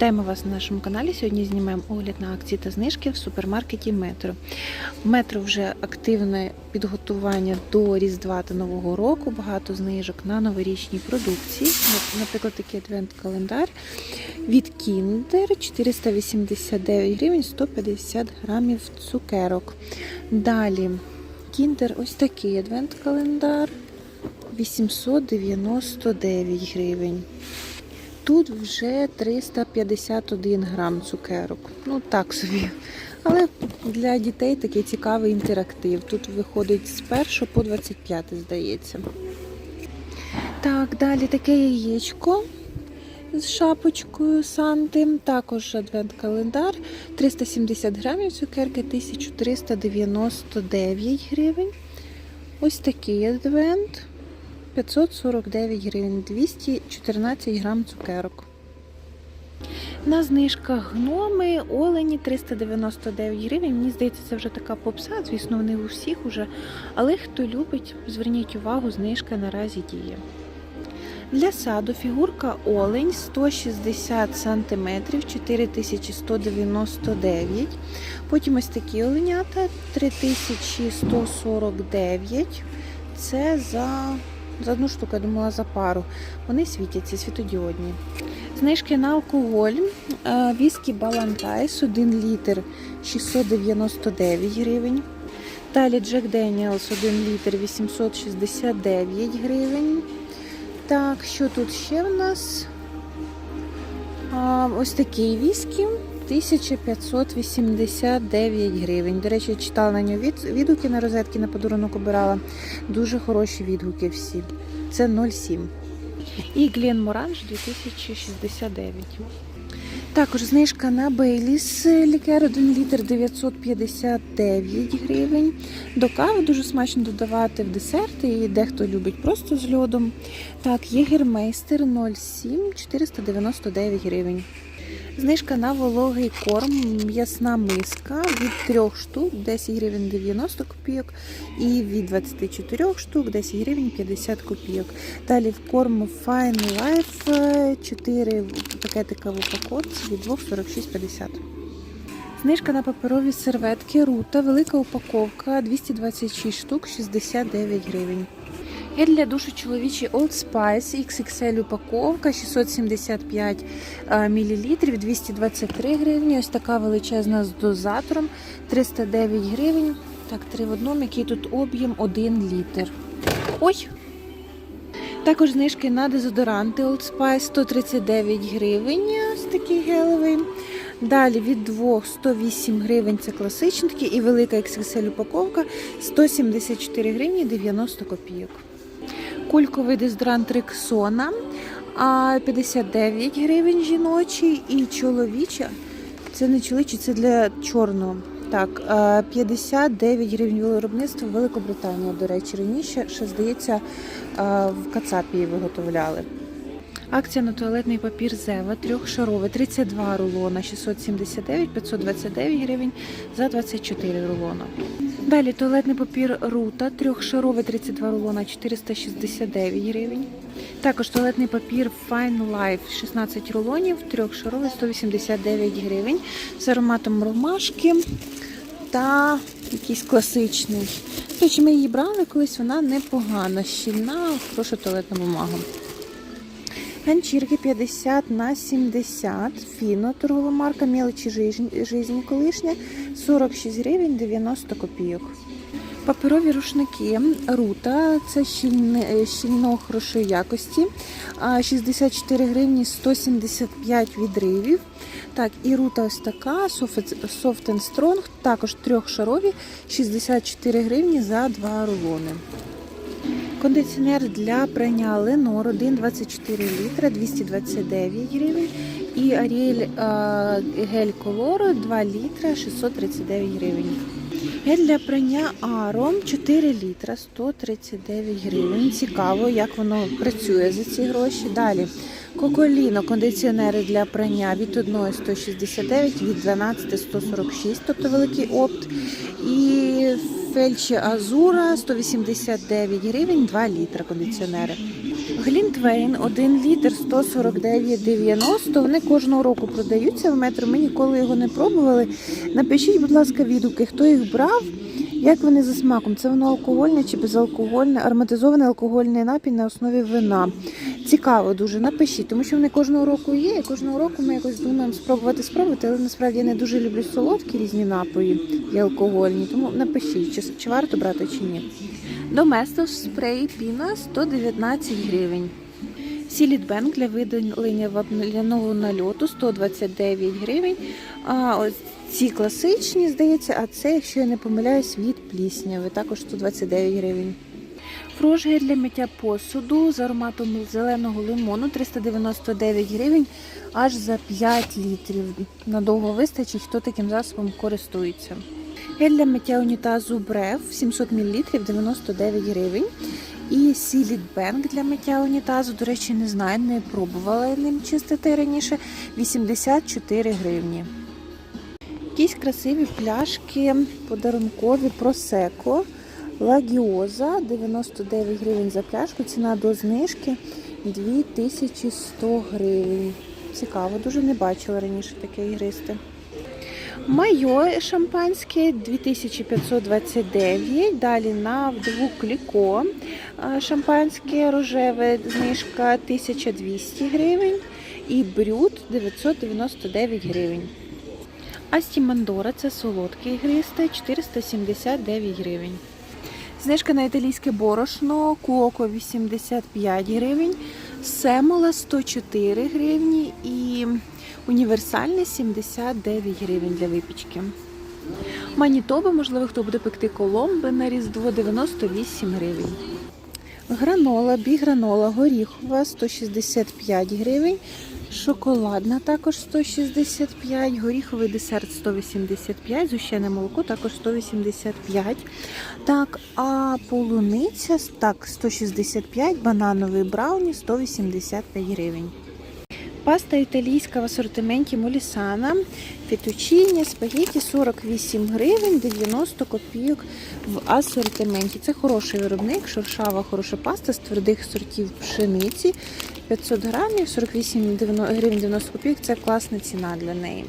Вітаємо вас на нашому каналі. Сьогодні знімаємо огляд на акції та знижки в супермаркеті Метро. Метро вже активне підготування до Різдва та Нового року. Багато знижок на новорічній продукції. Наприклад, такий адвент-календар від Kinder 489 гривень 150 грамів цукерок. Далі Kinder ось такий адвент-календар 899 гривень. Тут вже 351 грам цукерок. Ну так собі. Але для дітей такий цікавий інтерактив. Тут виходить з 1 по 25, здається. Так, далі таке яєчко з шапочкою Санти. Також адвент-календар. 370 грамів цукерки, 1399 гривень. Ось такий адвент. 549 гривень, 214 грам цукерок. На знижках гноми олені 399 гривень. Мені здається, це вже така попса, звісно, вони у всіх уже. Але хто любить, зверніть увагу, знижка наразі діє. Для саду фігурка олень 160 см 4199. Потім ось такі оленята 3149. Це за за одну штуку, я думала за пару. Вони світяться, світодіодні. Знижки на алкоголь. Е, Віскі Балантайс 1 літр 699 гривень. Далі Джек Деніелс 1 літр 869 гривень. Так, що тут ще в нас? Ось такий віскі 1589 гривень. До речі, читала на нього відгуки на розетки на подарунок обирала. Дуже хороші відгуки всі. Це 0,7. І Глен Моранж 2069. Також знижка на Бейліс лікер 1 літр 959 гривень. До кави дуже смачно додавати в десерти, і дехто любить просто з льодом. Так, Єгермейстер 0,7 499 гривень. Знижка на вологий корм, м'ясна миска від 3 штук 10 гривень 90 копійок і від 24 штук 10 гривень 50 копійок. Далі в корм Fine Life 4 пакетика в упаковці від 2,46,50. Знижка на паперові серветки Рута, велика упаковка 226 штук 69 гривень. Гель для душу чоловічий Old Spice XXL упаковка 675 мл 223 гривні. Ось така величезна з дозатором 309 гривень. Так, три в одному, який тут об'єм 1 літр. Ой! Також знижки на дезодоранти Old Spice 139 гривень. Ось такий гелевий. Далі від 2 108 гривень це класичний такий і велика XXL упаковка 174 гривні 90 копійок. Кульковий дезодорант Рексона 59 гривень жіночий і чоловіча. Це не чоловічий, це для чорного. Так, 59 гривень виробництва Великобританія, до речі, раніше ще здається в Кацапії виготовляли. Акція на туалетний папір Зева трьохшаровий 32 рулона 679 529 гривень за 24 рулона. Далі туалетний папір Рута трьохшаровий 32 рулона 469 гривень. Також туалетний папір Fine Life 16 рулонів, трьохшаровий 189 гривень з ароматом ромашки та якийсь класичний. До ми її брали колись, вона непогана, щільна, хороша туалетна бумага. Ганчірки 50 на 70. Фіно, торгова марка, мелочі жизні колишня, 46 гривень 90 копійок. Паперові рушники Рута, це щільно хорошої якості. 64 гривні 175 відривів. Так, і рута ось така, Soft and Strong, також трьохшарові, 64 гривні за 2 рулони. Кондиціонер для прання Ленор 1,24 літра 229 гривень. І Ariel гель Color 2 літра 639 гривень. Гель для прання Аром 4 літра 139 гривень. Цікаво, як воно працює за ці гроші. Далі Коколіно кондиціонери для прання від 1 169, від 12 146, тобто великий опт. І Фельчі Азура 189 гривень, 2 літра кондиціонери. Глінтвейн 1 літр 149,90. Вони кожного року продаються в метр. Ми ніколи його не пробували. Напишіть, будь ласка, відгуки, хто їх брав, як вони за смаком. Це воно алкогольне чи безалкогольне, ароматизований алкогольний напій на основі вина. Цікаво дуже, напишіть, тому що вони кожного року є. І кожного року ми якось думаємо спробувати спробувати, але насправді я не дуже люблю солодкі різні напої і алкогольні. Тому напишіть, чи, чи варто брати чи ні. Доместос спрей піна 119 гривень. Сілітбенк для видалення вапняного нальоту 129 гривень. А ось ці класичні, здається, а це, якщо я не помиляюсь, від плісняви, також 129 гривень. Фрош для миття посуду з ароматом зеленого лимону 399 гривень аж за 5 літрів. Надовго вистачить, хто таким засобом користується. Гель для миття унітазу Брев 700 мл 99 гривень. І Сіліт Бенк для миття унітазу, до речі, не знаю, не пробувала ним чистити раніше. 84 гривні. Якісь красиві пляшки подарункові просеко. Лагіоза 99 гривень за пляшку. Ціна до знижки 2100 гривень. Цікаво, дуже не бачила раніше таке ігристе. Майо шампанське 2529. Далі на вдву кліко шампанське рожеве знижка 1200 гривень. І брют 999 гривень. Асті Мандора це солодке ігристе 479 гривень. Знижка на італійське борошно, куоко 85 гривень, семола 104 гривні і універсальне 79 гривень для випічки. Манітоба, можливо, хто буде пекти коломби на Різдво 98 гривень. Гранола, бігранола горіхова 165 гривень. Шоколадна також 165, горіховий десерт 185, зущене молоко також 185. Так, а полуниця так, 165, банановий брауні 185 гривень. Паста італійська в асортименті Молісана, фетучині, спагетті 48 гривень, 90 копійок в асортименті. Це хороший виробник, шершава, хороша паста з твердих сортів пшениці. 500 грамів, 48 гривень 90 копійок. Це класна ціна для неї.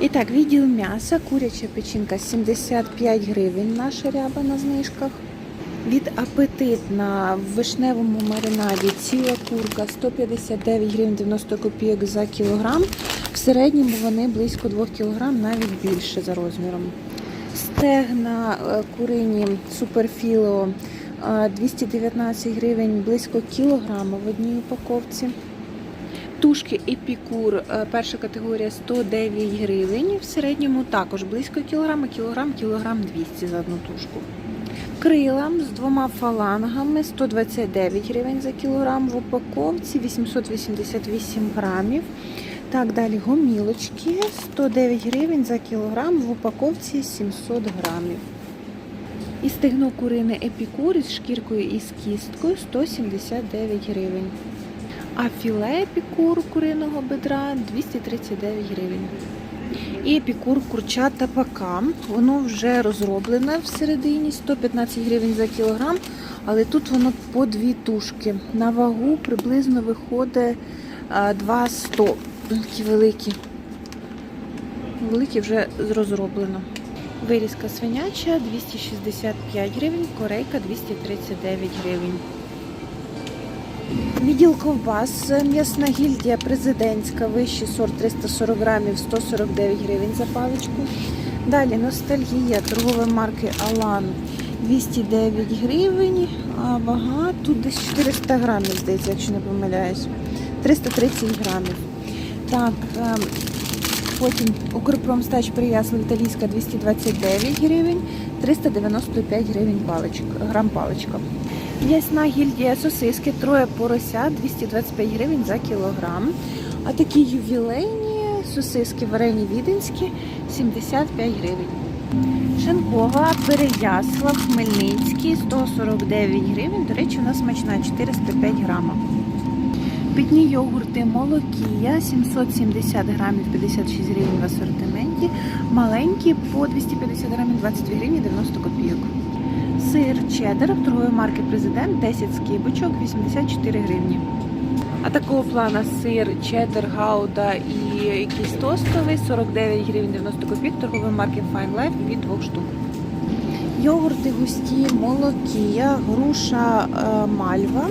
І так, відділ м'яса, куряча печінка 75 гривень наша ряба на знижках. Від апетит на вишневому маринаді ціла курка 159 гривень 90 копійок за кілограм. В середньому вони близько 2 кілограм, навіть більше за розміром. Стегна е, курині суперфіло е, 219 гривень, близько кілограма в одній упаковці. Тушки епікур, е, перша категорія 109 гривень. В середньому також близько кілограма, кілограм, кілограм 200 за одну тушку. Крила з двома фалангами 129 гривень за кілограм в упаковці, 888 грамів. Так, далі гомілочки 109 гривень за кілограм в упаковці 700 грамів. І стегно курине епікур із шкіркою і з кісткою 179 гривень. А філе епікур куриного бедра 239 гривень. І епікур курча табака. Воно вже розроблене всередині 115 гривень за кілограм, але тут воно по дві тушки. На вагу приблизно виходить 2,100. Такі великі. Великі вже розроблено. Вирізка свиняча 265 гривень, корейка 239 гривень. Відділ ковбас, м'ясна гільдія президентська, вищий сорт 340 грамів, 149 гривень за паличку. Далі ностальгія торгової марки Алан 209 гривень, а вага тут десь 400 грамів, здається, якщо не помиляюсь. 330 грамів. Так, ем, потім Укрпромстач Приясла італійська 229 гривень, 395 гривень паличка, грам паличка. М'ясна гільдія сосиски, троє порося 225 гривень за кілограм. А такі ювілейні сосиски варені віденські 75 гривень. Шинкова Переяслав Хмельницький 149 гривень. До речі, вона смачна 405 грамів. Питні йогурти Молокія 770 грамів 56 гривень в асортименті. Маленькі по 250 грамів 22 гривні 90 копійок. Сир чеддер торгової марки Президент 10 скибочок 84 гривні. А такого плана сир чеддер, гауда і якийсь тостовий 49 гривень 90 копійок торгової марки Fine Life від двох штук. Йогурти густі, молокія, груша е, мальва.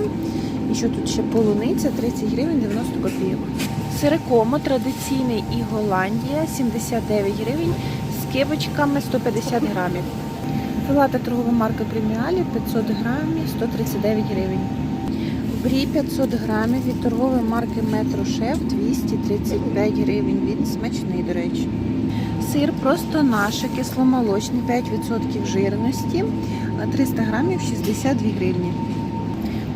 І що тут ще полуниця 30 гривень 90 копійок. Сирикомо традиційний і Голландія 79 гривень з кибочками 150 грамів. Филата торгова марка Преміалі 500 грамів 139 гривень. Брі 500 грамів від торгової марки Метро Шеф 235 гривень. Він смачний, до речі. Сир просто наш, кисломолочний, 5% жирності, 300 грамів 62 гривні.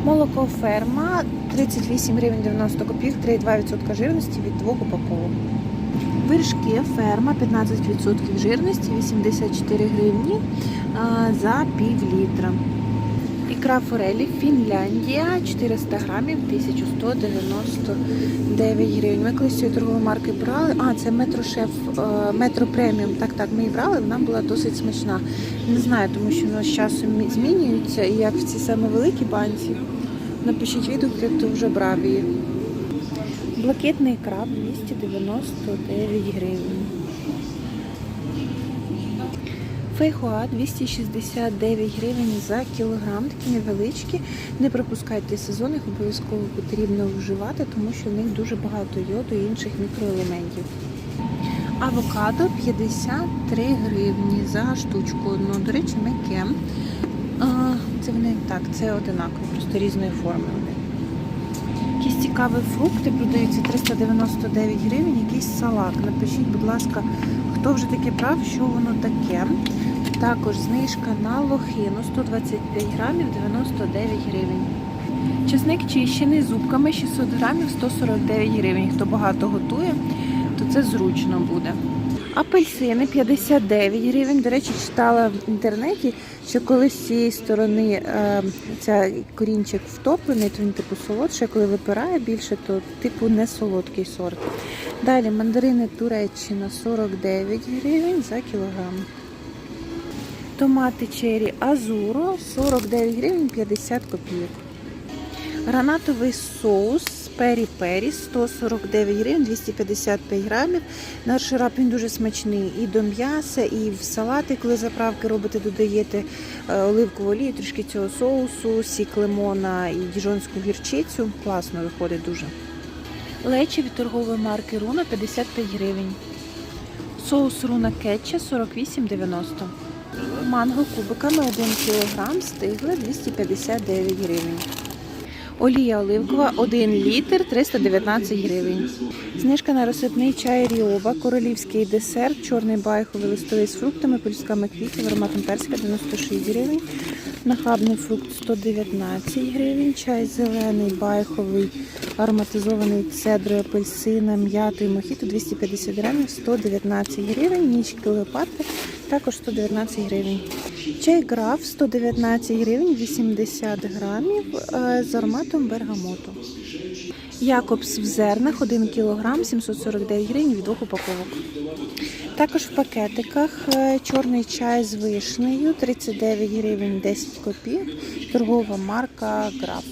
Молоко ферма 38 гривень 90 копійок, 3,2% жирності від двох упаковок. Вершки ферма 15% жирності, 84 гривні за пів літра. Ікра форелі Фінляндія 400 грамів 1199 гривень. Ми колись цієї торгової марки брали. А, це метро шеф, метро преміум. Так, так, ми її брали, вона була досить смачна. Не знаю, тому що вона з часом мі- змінюється. І як в ці саме великі банці. Напишіть відгуки, хто вже брав її. Блакитний краб 299 гривень. Фейхоа 269 гривень за кілограм, такі невеличкі. Не пропускайте сезон, їх обов'язково потрібно вживати, тому що в них дуже багато йоду і інших мікроелементів. Авокадо 53 гривні за штучку одну. До речі, м'яке. А, Це вони так, це одинакові, просто різної форми вони. Цікаві фрукти продаються 399 гривень, якийсь салат. Напишіть, будь ласка, хто вже таке брав, що воно таке. Також знижка на лохину 125 грамів 99 гривень. Чесник чищений зубками 600 грамів 149 гривень. Хто багато готує, то це зручно буде. Апельсини 59 гривень. До речі, читала в інтернеті, що коли з цієї сторони е, ця корінчик втоплений, то він типу солодший, а коли випирає більше, то типу не солодкий сорт. Далі мандарини Туреччина 49 гривень за кілограм. Томати чері Азуро 49 гривень 50 копійок. Гранатовий соус пері пері 149 гривень 255 грамів. Наш раб він дуже смачний і до м'яса, і в салати, коли заправки робите, додаєте е, оливкову олію, трішки цього соусу, сік лимона і діжонську гірчицю. Класно виходить дуже. Лечі від торгової марки Руна 55 гривень. Соус Руна кетча 48,90. Манго кубиками 1 кг стигли 259 гривень. Олія оливкова 1 літр 319 гривень. Знижка на розсипний чай Ріоба, королівський десерт, чорний байховий листовий з фруктами, пелюстками квітів, ароматом персика 96 гривень. Нахабний фрукт 119 гривень. Чай зелений, байховий, ароматизований цедрою апельсина, м'ятою, мохіто 250 грамів, 119 гривень. Нічки леопарди також 119 гривень. Чай граф 119 гривень, 80 грамів е, з ароматом бергамоту. Якобс в зернах 1 кг 749 гривень від двох упаковок. Також в пакетиках е, чорний чай з вишнею 39 гривень 10 копійок. Торгова марка Граф.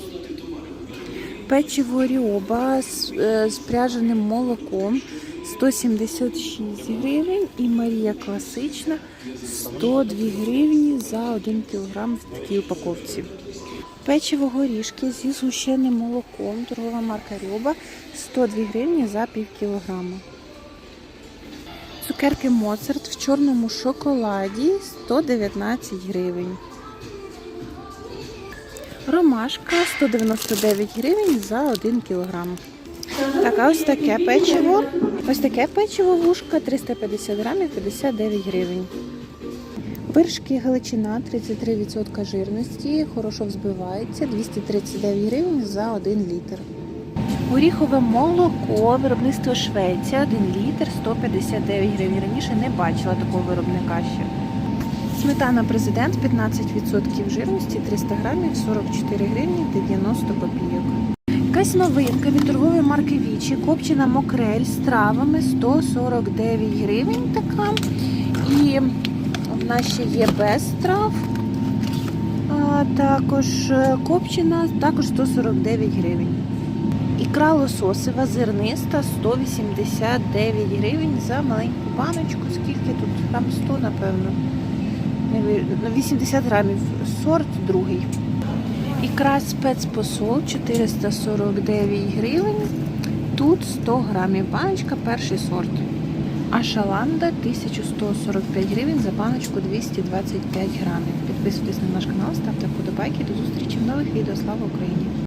Печиво Ріоба е, з пряженим молоком 176 гривень і Марія класична 102 гривні за 1 кг в такій упаковці. Печиво горішки зі згущеним молоком, торгова марка Рьоба 102 гривні за пів кілограма. Цукерки Моцарт в чорному шоколаді 119 гривень. Ромашка 199 гривень за 1 кілограм. Так, ось таке печиво. Ось таке печиво вушка 350 грамів 59 гривень. Пиршки Галичина 33% жирності, хорошо взбивається, 239 гривень за 1 літр. Горіхове молоко, виробництво Швеція, 1 літр 159 гривень. Раніше не бачила такого виробника ще. Сметана президент 15% жирності, 300 грамів, 44 гривні 90 копійок. Якась новинка від торгової марки Вічі, копчена мокрель з травами 149 гривень така. І в нас ще є без трав. А також е, копчена, також 149 гривень. Ікра лососева зерниста 189 гривень за маленьку баночку. Скільки тут? Там 100, напевно. Не ви- ну, 80 грамів. Сорт другий. Ікра спецпосол 449 гривень. Тут 100 грамів. Баночка перший сорт. А шаланда 1145 гривень за баночку 225 грамів. Підписуйтесь на наш канал, ставте вподобайки. До зустрічі в нових відео. Слава Україні!